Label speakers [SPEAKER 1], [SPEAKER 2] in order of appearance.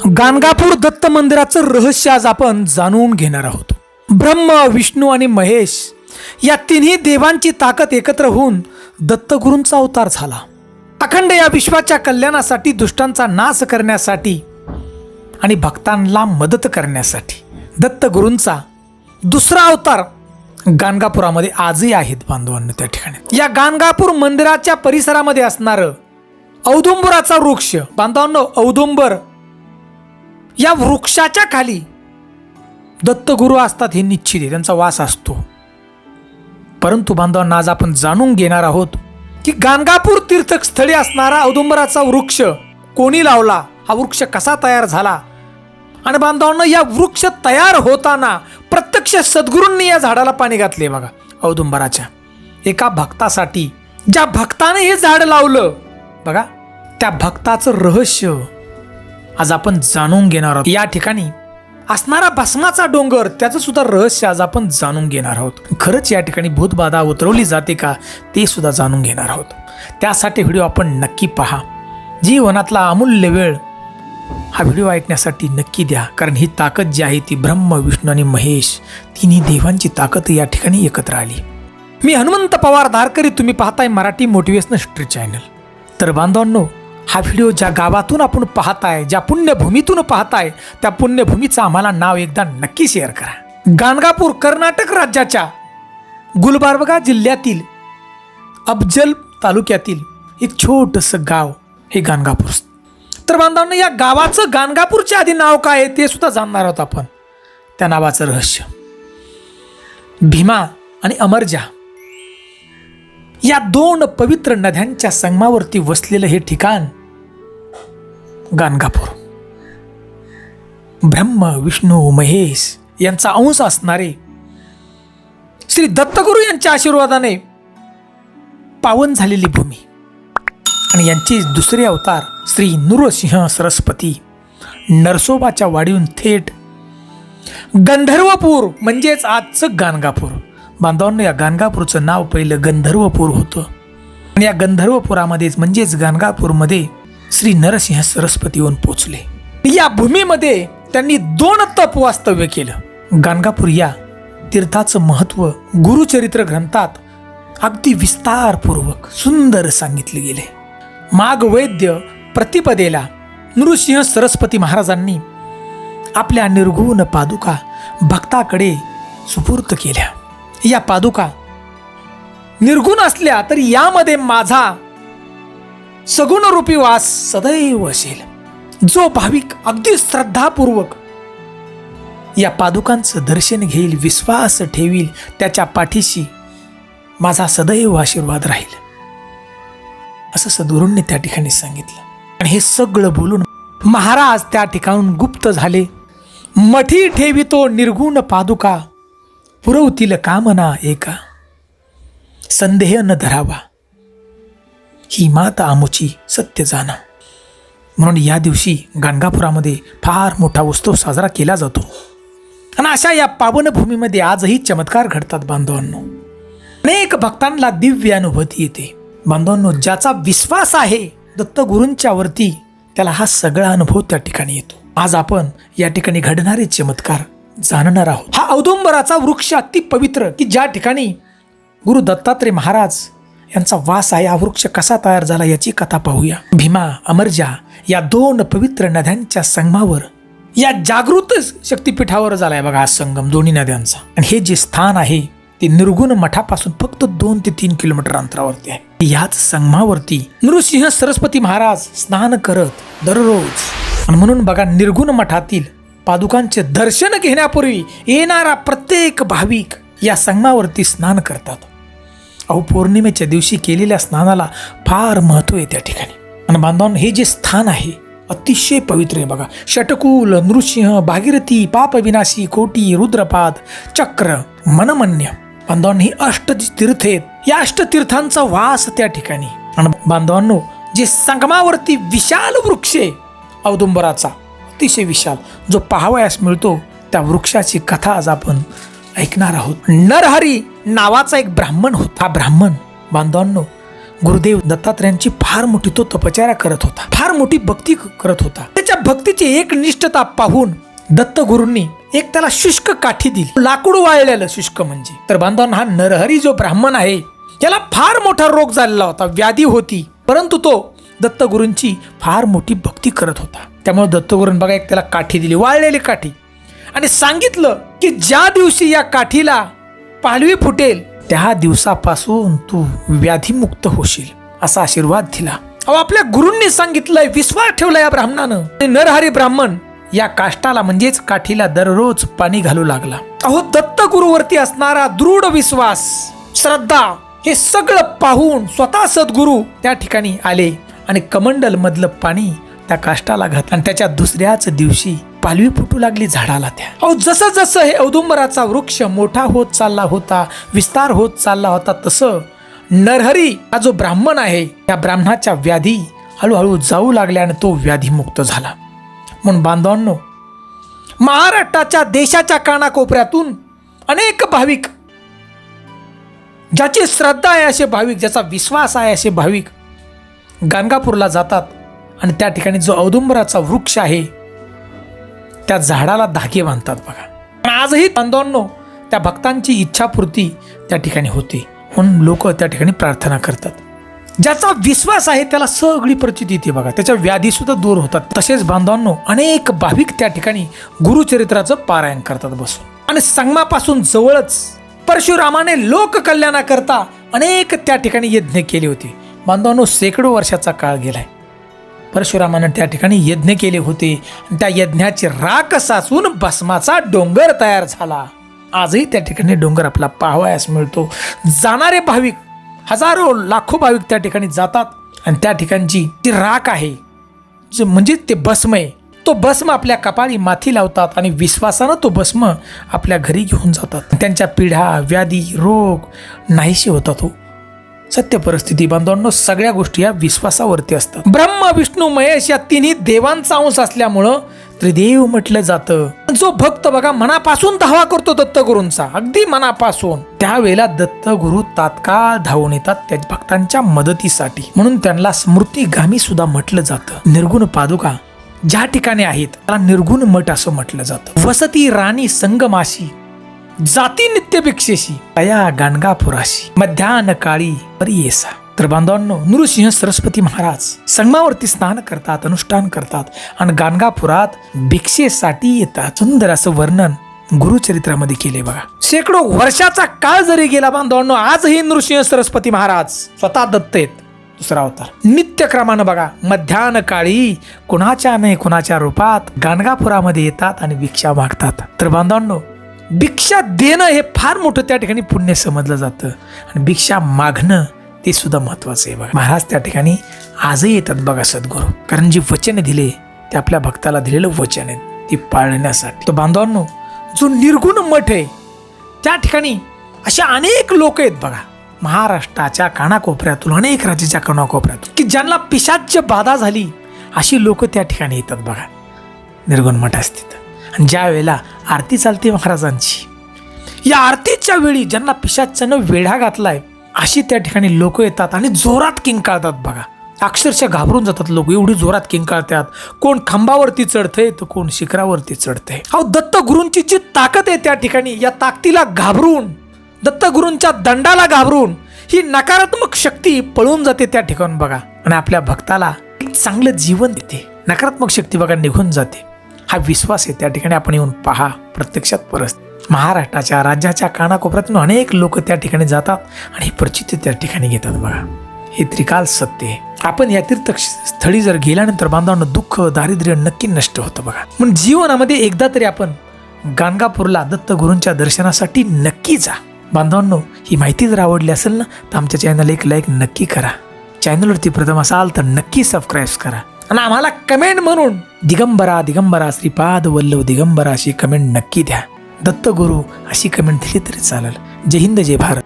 [SPEAKER 1] गाणगापूर दत्त मंदिराचं रहस्य आज आपण जाणून घेणार आहोत. ब्रह्म विष्णू आणि महेश या तिन्ही देवांची ताकद एकत्र होऊन दत्तगुरूंचा अवतार झाला. अखंड या विश्वाच्या कल्याणासाठी दुष्टांचा नाश करण्यासाठी आणि भक्तांना मदत करण्यासाठी दत्तगुरूंचा दुसरा अवतार गाणगापुरामध्ये आजही आहेत बांधवांना त्या ठिकाणी. या गाणगापूर मंदिराच्या परिसरामध्ये असणारं औदुंबराचा वृक्ष बांधवांनो औदुंबर या वृक्षाच्या खाली दत्तगुरू असतात हे निश्चित आहे. त्यांचा वास असतो. परंतु बांधवांना आज आपण जाणून घेणार आहोत की गाणगापूर तीर्थस्थळी असणारा औदुंबराचा वृक्ष कोणी लावला? हा वृक्ष कसा तयार झाला? आणि बांधवांना या वृक्ष तयार होताना प्रत्यक्ष सद्गुरूंनी या झाडाला पाणी घातले बघा औदुंबराच्या. एका भक्तासाठी ज्या भक्ताने हे झाड लावलं बघा त्या भक्ताचं रहस्य आज आपण जाणून घेणार आहोत. या ठिकाणी असणारा भस्माचा डोंगर त्याचं सुद्धा रहस्य आज आपण जाणून घेणार आहोत. खरंच या ठिकाणी भूतबाधा उतरवली जाते का ते सुद्धा जाणून घेणार आहोत. त्यासाठी व्हिडिओ आपण नक्की पहा. जीवनातला अमूल्य वेळ हा व्हिडिओ ऐकण्यासाठी नक्की द्या कारण ही ताकद जी आहे ती ब्रह्म विष्णू आणि महेश तिन्ही देवांची ताकद या ठिकाणी एकत्र आली. मी हनुमंत पवार धारकरी तुम्ही पाहताय मराठी मोटिवेशनल स्ट्रीट चॅनल. तर बांधवांनो हा व्हिडिओ ज्या गावातून आपण पाहताय ज्या पुण्यभूमीतून पाहताय त्या पुण्यभूमीचं आम्हाला नाव एकदा नक्की शेअर करा. गाणगापूर कर्नाटक राज्याच्या गुलबार्बगा जिल्ह्यातील अफजल तालुक्यातील एक छोटंसं गाव हे गाणगापूर तर बांधवांना या गावाचं गाणगापूरच्या आधी नाव काय आहे ते सुद्धा जाणणार आहोत आपण. त्या नावाचं रहस्य. भीमा आणि अमरजा या दोन पवित्र नद्यांच्या संगमावरती वसलेलं हे ठिकाण गाणगापूर. ब्रह्म विष्णू महेश यांचा अंश असणारे श्री दत्तगुरू यांच्या आशीर्वादाने पावन झालेली भूमी आणि यांचे दुसरे अवतार श्री नृसिंह सरस्वती नरसोबाच्या वाडीहून थेट गंधर्वपूर म्हणजेच आजचं गाणगापूर. बांधवांना या गाणगापूरचं नाव पहिलं गंधर्वपूर होतं. आणि या गंधर्वपुरामध्येच म्हणजेच गाणगापूरमध्ये श्री नरसिंह सरस्वती येऊन पोचले. या भूमीमध्ये त्यांनी दोन तप वास्तव्य केलं. गाणगापूर या तीर्थाचं महत्त्व गुरुचरित्र ग्रंथात अगदी विस्तारपूर्वक सुंदर सांगितले गेले. माग वैद्य प्रतिपदेला नृसिंह सरस्वती महाराजांनी आपल्या निर्गुण पादुका भक्ताकडे सुपूर्त केल्या. या पादुका. निर्गुण असल्या तरी यामध्ये माझा सगुण रूपी वास सदैव असेल. जो भाविक अगदी श्रद्धापूर्वक या पादुकांचं दर्शन घेईल विश्वास ठेवील त्याच्या पाठीशी माझा सदैव आशीर्वाद राहील. असं सद्गुरूंनी त्या ठिकाणी सांगितलं. आणि हे सगळं बोलून महाराज त्या ठिकाणून गुप्त झाले. मठी ठेवितो निर्गुण पादुका. पुरवतील कामना एका. संदेह न धरावा. ही माता आमुची सत्य जाणा. म्हणून या दिवशी गाणगापुरामध्ये फार मोठा उत्सव साजरा केला जातो. आणि अशा या पावनभूमीमध्ये आजही चमत्कार घडतात बांधवांनो. अनेक भक्तांना दिव्य अनुभूती येते. बांधवांनो ज्याचा विश्वास आहे दत्तगुरूंच्या वरती त्याला हा सगळा अनुभव त्या ठिकाणी येतो. आज आपण या ठिकाणी घडणारे चमत्कार जाणणार आहोत. हा औदुंबराचा वृक्ष अति पवित्र की ज्या ठिकाणी गुरु दत्तात्रय महाराज यांचा वास आहे हा वृक्ष कसा तयार झाला याची कथा पाहूया. भीमा अमरजा या दोन पवित्र नद्यांच्या संगमावर या जागृत झाला आहे बघा हा संगम दोन्ही नद्यांचा. आणि हे जे स्थान आहे ते निर्गुण मठापासून फक्त दोन ते तीन किलोमीटर अंतरावरती आहे. याच संगमावरती नृसिंह सरस्वती महाराज स्नान करत दररोज. म्हणून बघा निर्गुण मठातील पादुकांचे दर्शन घेण्यापूर्वी येणारा प्रत्येक भाविक या संगमावरती स्नान करतात. अहो पौर्णिमेच्या दिवशी केलेल्या स्नानाला फार महत्त्व आहे त्या ठिकाणी. आणि बांधवांनो हे जे स्थान आहे अतिशय पवित्र आहे बघा. षटकुल नृसिंह भागीरथी पापविनाशी कोटी रुद्रपाद चक्र मनमन्य. बांधवांनो ही अष्ट तीर्थ आहेत. या अष्टतीर्थांचा वास त्या ठिकाणी. आणि बांधवांनो जे संगमावरती विशाल वृक्ष आहे औदुंबराचा अतिशय विशाल. जो पाहावयास मिळतो त्या वृक्षाची कथा आज आपण ऐकणार आहोत. नरहरी नावाचा एक ब्राह्मण होता. हा ब्राह्मण बांधवांनो गुरुदेव दत्तात्रयांची फार मोठी तो तपचार्या करत होता. फार मोठी भक्ती करत होता. त्याच्या भक्तीची एक निष्ठता पाहून दत्तगुरूंनी एक त्याला शुष्क काठी दिली. लाकूड वाळलेलं शुष्क म्हणजे. तर बांधवांना हा नरहरी जो ब्राह्मण आहे त्याला फार मोठा रोग झालेला होता. व्याधी होती. परंतु तो दत्तगुरूंची फार मोठी भक्ती करत होता. त्यामुळे दत्तगुरून बघा एक त्याला काठी दिली वाळलेली काठी. आणि सांगितलं की ज्या दिवशी या काठीला पालवी फुटेल त्या दिवसापासून तू व्याधीमुक्त होशील असा आशीर्वाद दिला. अहो आपल्या गुरूंनी सांगितलंय विश्वास ठेवला या ब्राह्मणानं. आणि नरहरी ब्राह्मण या काष्टाला म्हणजेच काठीला दररोज पाणी घालू लागला. अहो दत्त गुरुवरती असणारा दृढ विश्वास श्रद्धा हे सगळं पाहून स्वतः सद्गुरू त्या ठिकाणी आले आणि कमंडल मधलं पाणी त्या काष्टाला घात आणि त्याच्या दुसऱ्याच दिवशी पालवी फुटू लागली झाडाला त्या. अहो जसं जसं हे औदुंबराचा वृक्ष मोठा होत चालला होता विस्तार होत चालला होता तसं नरहरी हा जो ब्राह्मण आहे त्या ब्राह्मणाच्या व्याधी हळूहळू जाऊ लागल्या आणि तो व्याधीमुक्त झाला. म्हणून बांधवांनो महाराष्ट्राच्या देशाच्या कानाकोपऱ्यातून अनेक भाविक ज्याची श्रद्धा आहे असे भाविक ज्याचा विश्वास आहे असे भाविक गाणगापूरला जातात. आणि त्या ठिकाणी जो औदुंबराचा वृक्ष आहे त्या झाडाला धागे बांधतात बघा. पण आजही बांधवांनो त्या भक्तांची इच्छापूर्ती त्या ठिकाणी होते. म्हणून लोक त्या ठिकाणी प्रार्थना करतात. ज्याचा विश्वास आहे त्याला सगळी प्रचिती येते बघा. त्याच्या व्याधीसुद्धा दूर होतात. तसेच बांधवांनो अनेक भाविक त्या ठिकाणी गुरुचरित्राचं पारायण करतात बसून. आणि संगमापासून जवळच परशुरामाने लोककल्याणाकरता अनेक त्या ठिकाणी यज्ञ केले होते. बांधवांनो शेकडो वर्षाचा काळ गेलाय. परशुरामानं त्या ठिकाणी यज्ञ केले होते. त्या यज्ञाची राख साचून भस्माचा डोंगर तयार झाला. आजही त्या ठिकाणी डोंगर आपला पाहावयास मिळतो. जाणारे भाविक हजारो लाखो भाविक त्या ठिकाणी जातात. आणि त्या ठिकाणची ती राख आहे जे म्हणजे ते भस्म आहे तो भस्म आपल्या कपाळी माथी लावतात आणि विश्वासानं तो भस्म आपल्या घरी घेऊन जातात. त्यांच्या पिढ्या व्याधी रोग नाहीसे होतात हो. सत्य परिस्थिती बांधवांनो सगळ्या गोष्टी या विश्वासावरती असतात. ब्रह्म विष्णू महेश या तिन्ही देवांचा अंश असल्यामुळं त्रिदेव म्हटलं जातं. जो भक्त बघा मनापासून धावा करतो दत्तगुरूंचा. अगदी मनापासून. त्यावेळेला दत्तगुरु तात्काळ धावून येतात त्या भक्तांच्या मदतीसाठी. म्हणून त्यांना स्मृतिगामी सुद्धा म्हटलं जातं. निर्गुण पादुका ज्या ठिकाणी आहेत त्याला निर्गुण मठ असं म्हटलं जातं. वसती राणी संगमाशी जाती नित्य भिक्षेशी तया गाणगापुराशी मध्यान काळी परियेसा. तर बांधवांनो नृसिंह सरस्वती महाराज संगमावरती स्नान करतात अनुष्ठान करतात आणि गाणगापुरात भिक्षेसाठी येतात. सुंदर असं वर्णन गुरुचरित्रामध्ये केले बघा. शेकडो वर्षाचा काळ जरी गेला बांधवांनो आजही नृसिंह सरस्वती महाराज स्वतः दत्त आहेत. दुसरा अवतार. नित्यक्रमानं बघा मध्यान काळी कुणाच्या नाही कुणाच्या रूपात गाणगापुरामध्ये येतात आणि भिक्षा मागतात. तर बांधवांनो भिक्षा देणं हे फार मोठं त्या ठिकाणी पुण्य समजलं जातं. आणि भिक्षा मागणं ते सुद्धा महत्वाचं आहे बघा. महाराज त्या ठिकाणी आजही येतात बघा सद्गुरू. कारण जी वचन दिले ते आपल्या भक्ताला दिलेलं वचन आहे ती पाळण्यासाठी. तो बांधवांनो जो निर्गुण मठ आहे त्या ठिकाणी अशा अनेक लोक आहेत बघा. महाराष्ट्राच्या कानाकोपऱ्यातून अनेक राज्याच्या कानाकोपऱ्यातून की ज्यांना पिशाच्य बाधा झाली अशी लोक त्या ठिकाणी येतात बघा. निर्गुण मठ असतील ज्या वेळेला आरती चालते महाराजांची. या आरतीच्या वेळी ज्यांना पिशाच्यानं वेढा घातलाय अशी त्या ठिकाणी लोक येतात आणि जोरात किंकाळतात बघा. अक्षरशः घाबरून जातात लोक एवढी जोरात किंकाळतात. कोण खांबावरती चढतंय तर कोण शिखरावरती चढतंय. अहो दत्तगुरूंची जी ताकद आहे त्या ठिकाणी या ताकदीला घाबरून दत्तगुरूंच्या दंडाला घाबरून ही नकारात्मक शक्ती पळून जाते त्या ठिकाणी बघा. आणि आपल्या भक्ताला चांगलं जीवन देते. नकारात्मक शक्ती बघा निघून जाते. हा विश्वास आहे. त्या ठिकाणी आपण येऊन पहा. प्रत्यक्षात परस महाराष्ट्राच्या राज्याच्या कानाकोपऱ्यातून अनेक लोक त्या ठिकाणी जातात आणि प्रचिती त्या ठिकाणी घेतात बघा. हे त्रिकाल सत्य आहे. आपण या तीर्थ स्थळी जर गेल्यानंतर बांधवांना दुःख दारिद्र्य नक्की नष्ट होतं बघा. म्हणून जीवनामध्ये एकदा तरी आपण गाणगापूरला दत्तगुरूंच्या दर्शनासाठी नक्की जा. बांधवांनो ही माहिती जर आवडली असेल ना तर आमच्या चॅनल एक लाईक नक्की करा. चॅनलवरती प्रथम असाल तर नक्की सबस्क्राईब करा. आणि आम्हाला कमेंट म्हणून दिगंबरा दिगंबरा श्रीपाद वल्लभ दिगंबरा अशी कमेंट नक्की द्या. दत्तगुरू अशी कमेंट दिली तरी चालेल. जय हिंद जय भारत.